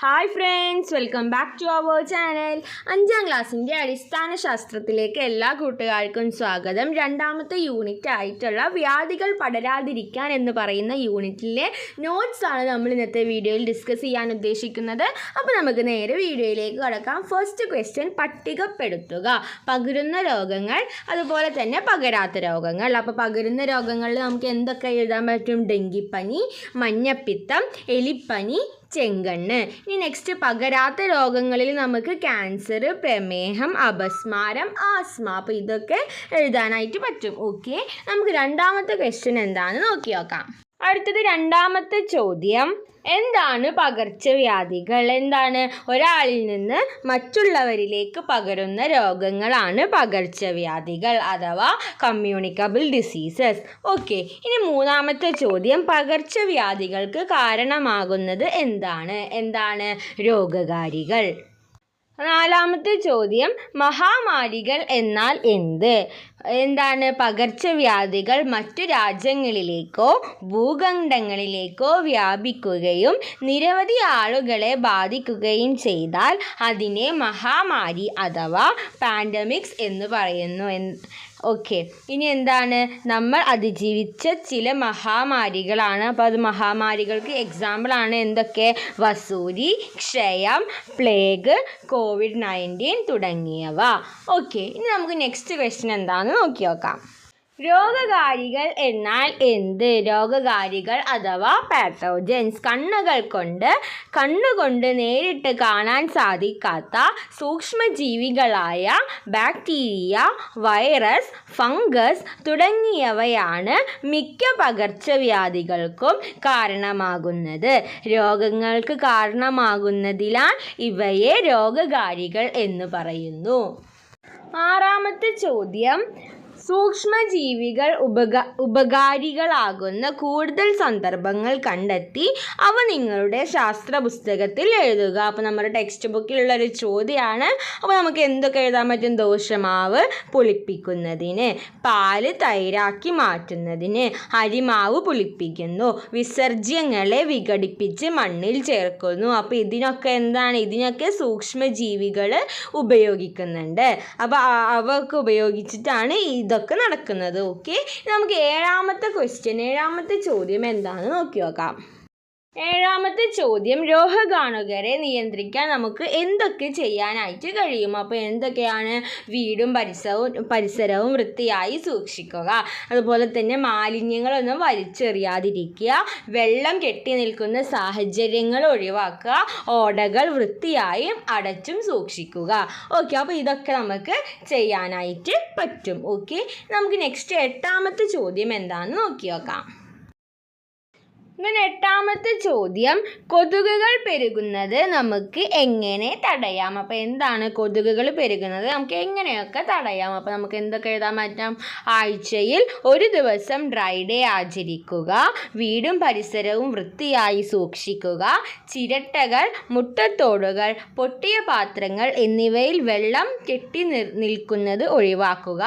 Hi friends welcome back to our channel അഞ്ചാം ക്ലാസ്സിന്റെ അടിസ്ഥാന ശാസ്ത്രത്തിലേക്ക് എല്ലാ കൂട്ടുകാർക്കും സ്വാഗതം. രണ്ടാമത്തെ യൂണിറ്റ് ആയിട്ടുള്ള വ്യാധികൾ പടരാതിരിക്കാൻ എന്ന് പറയുന്ന യൂണിറ്റിലെ നോട്ട്സ് ആണ് നമ്മൾ ഇന്നത്തെ വീഡിയോയിൽ ഡിസ്കസ് ചെയ്യാൻ ഉദ്ദേശിക്കുന്നത്. അപ്പോൾ നമുക്ക് നേരെ വീഡിയോയിലേക്ക് കടക്കാം. ഫസ്റ്റ് ക്വസ്റ്റ്യൻ പട്ടികപ്പെടുത്തുക. പകരുന്ന രോഗങ്ങൾ അതുപോലെ തന്നെ പകരാത്ത രോഗങ്ങൾ. അപ്പോൾ പകരുന്ന രോഗങ്ങളിൽ നമുക്ക് എന്തൊക്കെ എഴുതാൻ പറ്റും? ഡെങ്കിപ്പനി മഞ്ഞപ്പിത്തം എലിപ്പനി ചെങ്കണ്ണ്. ഇനി നെക്സ്റ്റ് പകരാത്ത രോഗങ്ങളിൽ നമുക്ക് ക്യാൻസർ പ്രമേഹം അപസ്മാരം ആസ്മ അപ്പോൾ ഇതൊക്കെ എഴുതാനായിട്ട് പറ്റും. ഓക്കെ നമുക്ക് രണ്ടാമത്തെ ക്വസ്റ്റ്യൻ എന്താണെന്ന് നോക്കി നോക്കാം അടുത്തത് രണ്ടാമത്തെ ചോദ്യം. എന്താണ് പകർച്ചവ്യാധികൾ? എന്താണ്? ഒരാളിൽ നിന്ന് മറ്റുള്ളവരിലേക്ക് പകരുന്ന രോഗങ്ങളാണ് പകർച്ചവ്യാധികൾ അഥവാ കമ്മ്യൂണിക്കബിൾ ഡിസീസസ് ഓക്കെ ഇനി മൂന്നാമത്തെ ചോദ്യം. പകർച്ചവ്യാധികൾക്ക് കാരണമാകുന്നത് എന്താണ്? എന്താണ് രോഗകാരികൾ? നാലാമത്തെ ചോദ്യം മഹാമാരികൾ എന്നാൽ എന്ത്? എന്താണ്? പകർച്ചവ്യാധികൾ മറ്റു രാജ്യങ്ങളിലേക്കോ ഭൂഖണ്ഡങ്ങളിലേക്കോ വ്യാപിക്കുകയും നിരവധി ആളുകളെ ബാധിക്കുകയും ചെയ്താൽ അതിനെ മഹാമാരി അഥവാ പാൻഡമിക്സ് എന്ന് പറയുന്നു. ഓക്കെ ഇനി എന്താണ്? നമ്മൾ അതിജീവിച്ച ചില മഹാമാരികളാണ്. അപ്പോൾ അത് മഹാമാരികൾക്ക് എക്സാമ്പിളാണ് എന്തൊക്കെ? വസൂരി ക്ഷയം പ്ലേഗ് കോവിഡ് നയന്റീൻ തുടങ്ങിയവ. ഓക്കെ ഇനി നമുക്ക് നെക്സ്റ്റ് ക്വസ്റ്റ്യൻ എന്താണെന്ന് നോക്കി നോക്കാം. രോഗകാരികൾ എന്നാൽ എന്ത്? രോഗകാരികൾ അഥവാ പാത്തോജൻസ് കണ്ണുകൾ കൊണ്ട് കണ്ണുകൊണ്ട് നേരിട്ട് കാണാൻ സാധിക്കാത്ത സൂക്ഷ്മജീവികളായ ബാക്ടീരിയ വൈറസ് ഫംഗസ് തുടങ്ങിയവയാണ് മിക്ക പകർച്ചവ്യാധികൾക്കും കാരണമാകുന്നത്. രോഗങ്ങൾക്ക് കാരണമാകുന്നതിനാൽ ഇവയെ രോഗകാരികൾ എന്ന് പറയുന്നു. ആറാമത്തെ ചോദ്യം. സൂക്ഷ്മജീവികൾ ഉപക ഉപകാരികളാകുന്ന കൂടുതൽ സന്ദർഭങ്ങൾ കണ്ടെത്തി അവ നിങ്ങളുടെ ശാസ്ത്ര പുസ്തകത്തിൽ എഴുതുക. അപ്പോൾ നമ്മുടെ ടെക്സ്റ്റ് ബുക്കിലുള്ള ഒരു ചോദ്യമാണ് അപ്പോൾ നമുക്ക് എന്തൊക്കെ എഴുതാൻ പറ്റും? ദോഷമാവ് പുളിപ്പിക്കുന്നതിന് പാൽ തൈരാക്കി മാറ്റുന്നതിന് അരിമാവ് പുളിപ്പിക്കുന്നു വിസർജ്യങ്ങളെ വിഘടിപ്പിച്ച് മണ്ണിൽ ചേർക്കുന്നു. അപ്പോൾ ഇതിനൊക്കെ എന്താണ്? ഇതിനൊക്കെ സൂക്ഷ്മജീവികൾ ഉപയോഗിക്കുന്നുണ്ട്. അപ്പോൾ അവക്ക് ഉപയോഗിച്ചിട്ടാണ് ഇതൊക്കെ നടക്കുന്നത്. ഓക്കെ നമുക്ക് ഏഴാമത്തെ ക്വസ്റ്റ്യൻ ഏഴാമത്തെ ചോദ്യം എന്താണെന്ന് നോക്കി നോക്കാം. ഏഴാമത്തെ ചോദ്യം രോഗകാണുകരെ നിയന്ത്രിക്കാൻ നമുക്ക് എന്തൊക്കെ ചെയ്യാനായിട്ട് കഴിയും? അപ്പോൾ എന്തൊക്കെയാണ് വീടും പരിസരവും പരിസരവും വൃത്തിയായി സൂക്ഷിക്കുക? അതുപോലെ തന്നെ മാലിന്യങ്ങളൊന്നും വലിച്ചെറിയാതിരിക്കുക വെള്ളം കെട്ടി നിൽക്കുന്ന സാഹചര്യങ്ങൾ ഒഴിവാക്കുക ഓടകൾ വൃത്തിയായും അടച്ചും സൂക്ഷിക്കുക. ഓക്കെ അപ്പോൾ ഇതൊക്കെ നമുക്ക് ചെയ്യാനായിട്ട് പറ്റും. ഓക്കെ നമുക്ക് നെക്സ്റ്റ് എട്ടാമത്തെ ചോദ്യം എന്താണെന്ന് നോക്കി നോക്കാം. ഇങ്ങനെ എട്ടാമത്തെ ചോദ്യം കൊതുകുകൾ പെരുകുന്നത് നമുക്ക് എങ്ങനെ തടയാം? അപ്പോൾ എന്താണ് കൊതുകുകൾ പെരുകുന്നത്? നമുക്ക് എങ്ങനെയൊക്കെ തടയാം? അപ്പോൾ നമുക്ക് എന്തൊക്കെ എഴുതാൻ പറ്റാം? ആഴ്ചയിൽ ഒരു ദിവസം ഡ്രൈ ഡേ ആചരിക്കുക വീടും പരിസരവും വൃത്തിയായി സൂക്ഷിക്കുക ചിരട്ടകൾ മുട്ടത്തോടുകൾ പൊട്ടിയ പാത്രങ്ങൾ എന്നിവയിൽ വെള്ളം കെട്ടി നിൽക്കുന്നത് ഒഴിവാക്കുക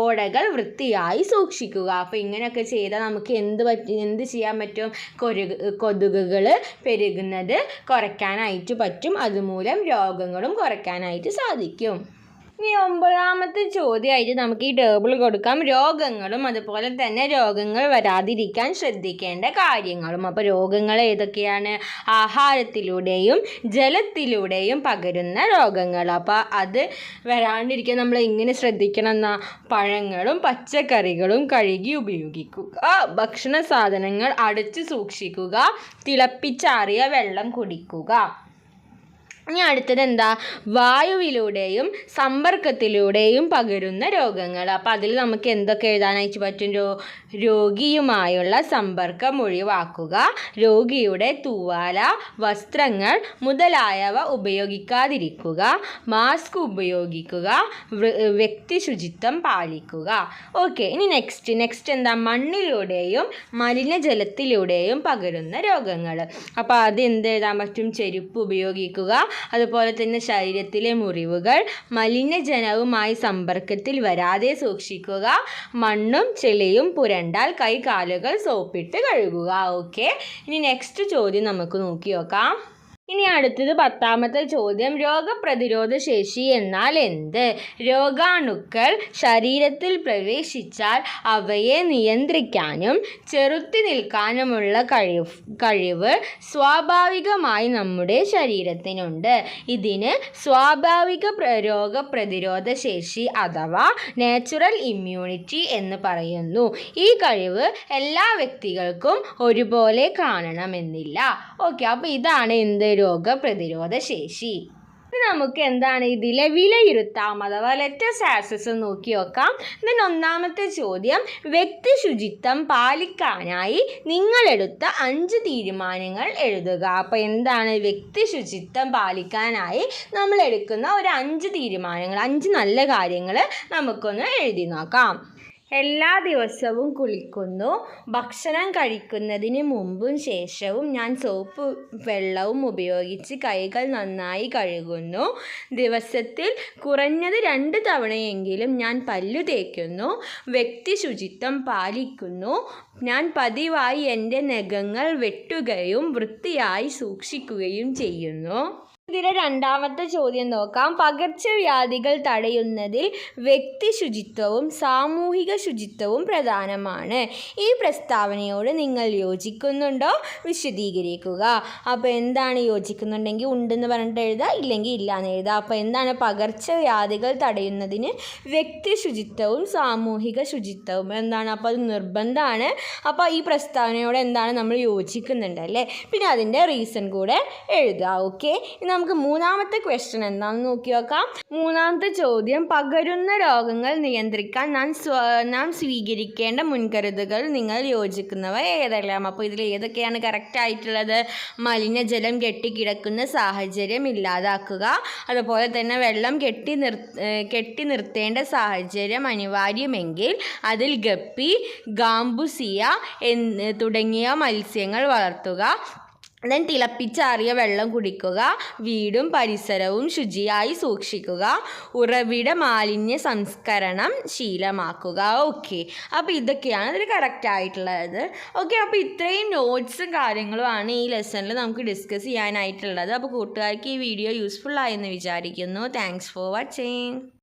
ഓടകൾ വൃത്തിയായി സൂക്ഷിക്കുക. അപ്പോൾ ഇങ്ങനെയൊക്കെ ചെയ്താൽ നമുക്ക് എന്ത് പറ്റി എന്ത് ചെയ്യാൻ പറ്റും? കൊരുക് കൊതുകുകൾ പെരുകുന്നത് കുറയ്ക്കാനായിട്ട് പറ്റും. അതുമൂലം രോഗങ്ങളും കുറയ്ക്കാനായിട്ട് സാധിക്കും. ഇനി ഒമ്പതാമത്തെ ചോദ്യമായിട്ട് നമുക്ക് ഈ ടേബിൾ കൊടുക്കാം. രോഗങ്ങളും അതുപോലെ തന്നെ രോഗങ്ങൾ വരാതിരിക്കാൻ ശ്രദ്ധിക്കേണ്ട കാര്യങ്ങളും. അപ്പോൾ രോഗങ്ങൾ ഏതൊക്കെയാണ്? ആഹാരത്തിലൂടെയും ജലത്തിലൂടെയും പകരുന്ന രോഗങ്ങൾ. അപ്പോൾ അത് വരാണ്ടിരിക്കാൻ നമ്മൾ എങ്ങനെ ശ്രദ്ധിക്കണം എന്നാ? പഴങ്ങളും പച്ചക്കറികളും കഴുകി ഉപയോഗിക്കുക. ഭക്ഷണ സാധനങ്ങൾ അടച്ചു സൂക്ഷിക്കുക. തിളപ്പിച്ചാറിയ വെള്ളം കുടിക്കുക. ഇനി അടുത്തത് എന്താ? വായുവിലൂടെയും സമ്പർക്കത്തിലൂടെയും പകരുന്ന രോഗങ്ങൾ. അപ്പോൾ അതിൽ നമുക്ക് എന്തൊക്കെ എഴുതാനായിട്ട് പറ്റും? രോ രോഗിയുമായുള്ള സമ്പർക്കം ഒഴിവാക്കുക രോഗിയുടെ തൂവാല വസ്ത്രങ്ങൾ മുതലായവ ഉപയോഗിക്കാതിരിക്കുക മാസ്ക് ഉപയോഗിക്കുക വ്യക്തി ശുചിത്വം പാലിക്കുക. ഓക്കെ ഇനി നെക്സ്റ്റ് നെക്സ്റ്റ് എന്താ? മണ്ണിലൂടെയും മലിനജലത്തിലൂടെയും പകരുന്ന രോഗങ്ങൾ. അപ്പോൾ അത് എന്ത് എഴുതാൻ പറ്റും? ചെരുപ്പ് ഉപയോഗിക്കുക അതുപോലെ തന്നെ ശരീരത്തിലെ മുറിവുകൾ മലിനജനവുമായി സമ്പർക്കത്തിൽ വരാതെ സൂക്ഷിക്കുക. മണ്ണും ചെളിയും പുരണ്ടാൽ കൈകാലുകൾ സോപ്പിട്ട് കഴുകുക. ഓക്കെ ഇനി നെക്സ്റ്റ് ചോദ്യം നമുക്ക് നോക്കി നോക്കാം ഇനി അടുത്തത് പത്താമത്തെ ചോദ്യം. രോഗപ്രതിരോധ ശേഷി എന്നാൽ എന്ത്? രോഗാണുക്കൾ ശരീരത്തിൽ പ്രവേശിച്ചാൽ അവയെ നിയന്ത്രിക്കാനും ചെറുത്തി നിൽക്കാനുമുള്ള കഴിവ് കഴിവ് സ്വാഭാവികമായി നമ്മുടെ ശരീരത്തിനുണ്ട്. ഇതിന് സ്വാഭാവിക പ്ര- രോഗപ്രതിരോധ ശേഷി അഥവാ നാച്ചുറൽ ഇമ്മ്യൂണിറ്റി എന്ന് പറയുന്നു. ഈ കഴിവ് എല്ലാ വ്യക്തികൾക്കും ഒരുപോലെ കാണണമെന്നില്ല. ഓക്കെ അപ്പോൾ ഇതാണ് എന്ത് രോഗപ്രതിരോധ ശേഷി നമുക്ക് എന്താണ് ഇതിലെ വിലയിരുത്താം? അഥവാ ലെറ്റസ് ആക്സസ് നോക്കി നോക്കാം. ദെൻ ഒന്നാമത്തെ ചോദ്യം വ്യക്തി ശുചിത്വം പാലിക്കാനായി നിങ്ങളെടുത്ത അഞ്ച് തീരുമാനങ്ങൾ എഴുതുക. അപ്പോൾ എന്താണ് വ്യക്തി ശുചിത്വം പാലിക്കാനായി നമ്മൾ എടുക്കുന്ന ഒരു അഞ്ച് തീരുമാനങ്ങൾ അഞ്ച് നല്ല കാര്യങ്ങൾ നമുക്കൊന്ന് എഴുതി നോക്കാം. എല്ലാ ദിവസവും കുളിക്കുന്നു. ഭക്ഷണം കഴിക്കുന്നതിന് മുമ്പും ശേഷവും ഞാൻ സോപ്പ് വെള്ളവും ഉപയോഗിച്ച് കൈകൾ നന്നായി കഴുകുന്നു. ദിവസത്തിൽ കുറഞ്ഞത് രണ്ട് തവണയെങ്കിലും ഞാൻ പല്ലു തേക്കുന്നു. വ്യക്തി ശുചിത്വം പാലിക്കുന്നു. ഞാൻ പതിവായി എന്റെ നഖങ്ങൾ വെട്ടുകയും വൃത്തിയായി സൂക്ഷിക്കുകയും ചെയ്യുന്നു. ഇതിലെ രണ്ടാമത്തെ ചോദ്യം നോക്കാം. പകർച്ചവ്യാധികൾ തടയുന്നതിൽ വ്യക്തി ശുചിത്വവും സാമൂഹിക ശുചിത്വവും പ്രധാനമാണ്. ഈ പ്രസ്താവനയോട് നിങ്ങൾ യോജിക്കുന്നുണ്ടോ? വിശദീകരിക്കുക. അപ്പോൾ എന്താണ് യോജിക്കുന്നുണ്ടെങ്കിൽ ഉണ്ടെന്ന് പറഞ്ഞിട്ട് എഴുതുക ഇല്ലെങ്കിൽ ഇല്ല എന്ന് എഴുതുക അപ്പോൾ എന്താണ് പകർച്ചവ്യാധികൾ തടയുന്നതിന് വ്യക്തി ശുചിത്വവും സാമൂഹിക ശുചിത്വവും എന്താണ്? അപ്പോൾ അത് നിർബന്ധമാണ്. അപ്പോൾ ഈ പ്രസ്താവനയോട് എന്താണ് നമ്മൾ യോജിക്കുന്നുണ്ട് അല്ലേ? പിന്നെ അതിന്റെ റീസൺ കൂടെ എഴുതുക ഓക്കെ? നമുക്ക് മൂന്നാമത്തെ ക്വസ്റ്റ്യൻ എന്താണെന്ന് നോക്കി നോക്കാം. മൂന്നാമത്തെ ചോദ്യം പകരുന്ന രോഗങ്ങൾ നിയന്ത്രിക്കാൻ നാം നാം സ്വീകരിക്കേണ്ട മുൻകരുതലുകൾ നിങ്ങൾ യോജിക്കുന്നവ ഏതെല്ലാം? അപ്പോൾ ഇതിൽ ഏതൊക്കെയാണ് കറക്റ്റ് ആയിട്ടുള്ളത്? മലിനജലം കെട്ടിക്കിടക്കുന്ന സാഹചര്യം ഇല്ലാതാക്കുക. അതുപോലെ തന്നെ വെള്ളം കെട്ടി നിർ കെട്ടി നിർത്തേണ്ട സാഹചര്യം അനിവാര്യമെങ്കിൽ അതിൽ ഗപ്പി ഗാംബുസിയ തുടങ്ങിയ മത്സ്യങ്ങൾ വളർത്തുക. ദെൻ തിളപ്പിച്ചാറിയ വെള്ളം കുടിക്കുക. വീടും പരിസരവും ശുചിയായി സൂക്ഷിക്കുക. ഉറവിട മാലിന്യ സംസ്കരണം ശീലമാക്കുക. ഓക്കെ അപ്പോൾ ഇതൊക്കെയാണ് ഇതിൽ കറക്റ്റ് ആയിട്ടുള്ളത്. ഓക്കെ അപ്പോൾ ഇത്രയും നോട്ട്സും കാര്യങ്ങളുമാണ് ഈ ലെസണിൽ നമുക്ക് ഡിസ്കസ് ചെയ്യാനായിട്ടുള്ളത്. അപ്പോൾ കൂട്ടുകാർക്ക് ഈ വീഡിയോ യൂസ്ഫുൾ ആയെന്ന് വിചാരിക്കുന്നു. Thanks for watching